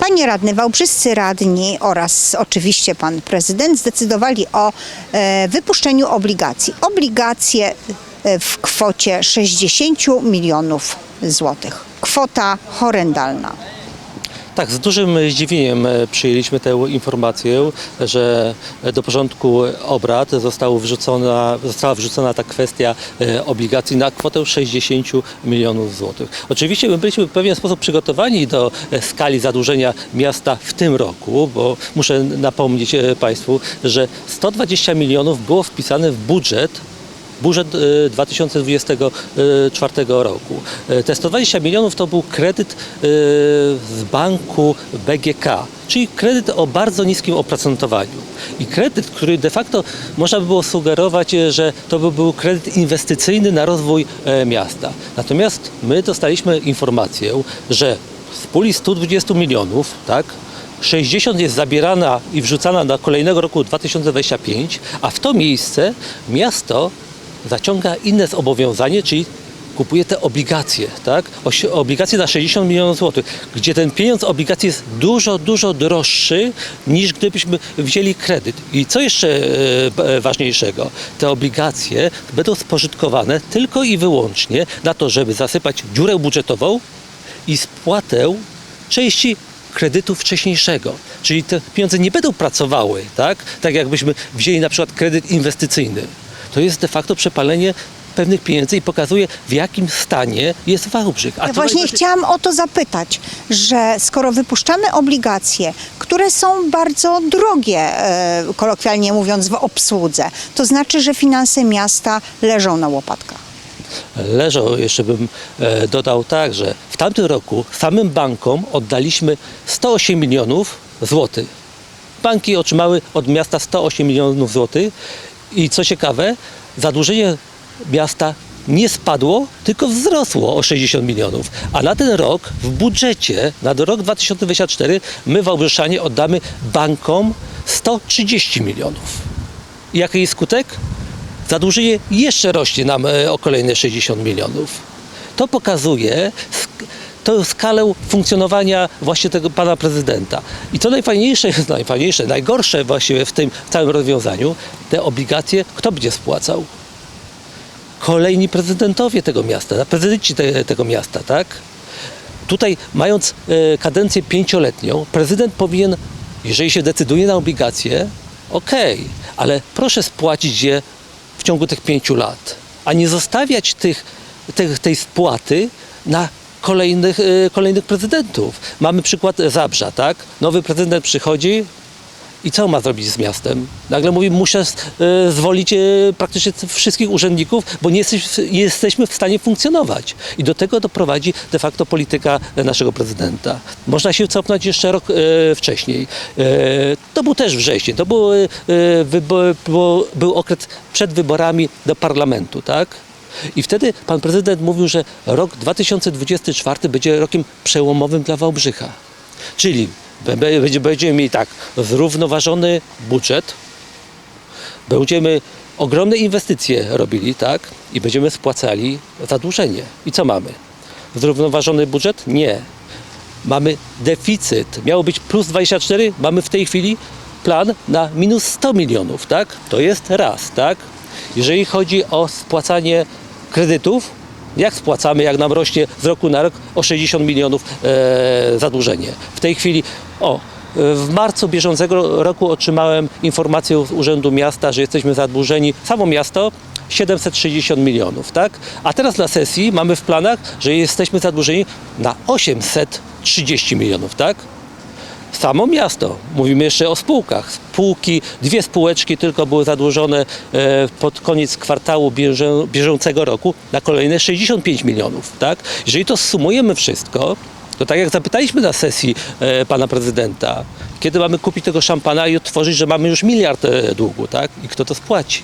Panie radny, wałbrzyscy radni oraz oczywiście pan prezydent zdecydowali o e, wypuszczeniu obligacji. Obligacje e, w kwocie 60 milionów złotych. Kwota horrendalna. Tak, z dużym zdziwieniem e, przyjęliśmy tę informację, że do porządku obrad została wrzucona, została wrzucona ta kwestia e, obligacji na kwotę 60 milionów złotych. Oczywiście my byliśmy w pewien sposób przygotowani do e, skali zadłużenia miasta w tym roku, bo muszę napomnieć Państwu, że 120 milionów było wpisane w budżet budżet e, 2024 roku. E, Te 120 milionów to był kredyt e, z banku BGK, czyli kredyt o bardzo niskim oprocentowaniu. I kredyt, który de facto można by było sugerować, e, że to by był kredyt inwestycyjny na rozwój e, miasta. Natomiast my dostaliśmy informację, że z puli 120 milionów, tak, 60 jest zabierana i wrzucana do kolejnego roku 2025, a w to miejsce miasto zaciąga inne zobowiązanie, czyli kupuje te obligacje, tak? Obligacje na 60 milionów złotych, gdzie ten pieniądz obligacji jest dużo, dużo droższy niż gdybyśmy wzięli kredyt. I co jeszcze e, b- ważniejszego? Te obligacje będą spożytkowane tylko i wyłącznie na to, żeby zasypać dziurę budżetową i spłatę części kredytu wcześniejszego. Czyli te pieniądze nie będą pracowały, tak? Tak jakbyśmy wzięli na przykład kredyt inwestycyjny. To jest de facto przepalenie pewnych pieniędzy i pokazuje w jakim stanie jest Wałbrzych. A Ja właśnie najbardziej- chciałam o to zapytać, że skoro wypuszczamy obligacje, które są bardzo drogie, e, kolokwialnie mówiąc, w obsłudze, to znaczy, że finanse miasta leżą na łopatkach. leżą, jeszcze bym e, dodał tak, że w tamtym roku samym bankom oddaliśmy 108 milionów złotych. Banki otrzymały od miasta 108 milionów złotych i co ciekawe, zadłużenie miasta nie spadło, tylko wzrosło o 60 milionów. A na ten rok w budżecie, na rok 2024, my Wałbrzeszanie oddamy bankom 130 milionów. I jaki jest skutek? zadłużenie jeszcze rośnie nam e, o kolejne 60 milionów. To pokazuje tą skalę funkcjonowania właśnie tego pana prezydenta. I to najfajniejsze, najfajniejsze, najgorsze właściwie w tym całym rozwiązaniu, te obligacje kto będzie spłacał? Kolejni prezydentowie tego miasta, prezydenci te, tego miasta, tak? Tutaj mając e, kadencję pięcioletnią, prezydent powinien, jeżeli się decyduje na obligacje, okej, ale proszę spłacić je w ciągu tych pięciu lat, a nie zostawiać tych, tych, tej spłaty na kolejnych, e, kolejnych prezydentów. Mamy przykład Zabrza, tak? Nowy prezydent przychodzi, i co ma zrobić z miastem? Nagle mówi, muszę e, zwolić e, praktycznie wszystkich urzędników, bo nie, jesteś, nie jesteśmy w stanie funkcjonować. I do tego doprowadzi de facto polityka naszego prezydenta. Można się cofnąć jeszcze rok wcześniej. To był też wrzesień, to był, był okres przed wyborami do parlamentu, tak? I wtedy pan prezydent mówił, że rok 2024 będzie rokiem przełomowym dla Wałbrzycha. Czyli będziemy mieli tak, zrównoważony budżet, będziemy ogromne inwestycje robili, tak? I będziemy spłacali zadłużenie. I co mamy? Zrównoważony budżet? Nie. Mamy deficyt. Miało być plus 24, mamy w tej chwili plan na minus 100 milionów, tak? To jest raz, tak? Jeżeli chodzi o spłacanie kredytów, jak spłacamy, jak nam rośnie z roku na rok o 60 milionów e, zadłużenie. W tej chwili, o, w marcu bieżącego roku otrzymałem informację z Urzędu Miasta, że jesteśmy zadłużeni, samo miasto, 760 milionów, tak? A teraz na sesji mamy w planach, że jesteśmy zadłużeni na 830 milionów, tak? Samo miasto. Mówimy jeszcze o spółkach. Spółki, dwie spółeczki tylko były zadłużone e, pod koniec kwartału bieżącego roku na kolejne 65 milionów. Tak? Jeżeli to sumujemy wszystko, to tak jak zapytaliśmy na sesji e, pana prezydenta, kiedy mamy kupić tego szampana i otworzyć, że mamy już miliard e, długu, tak? I kto to spłaci?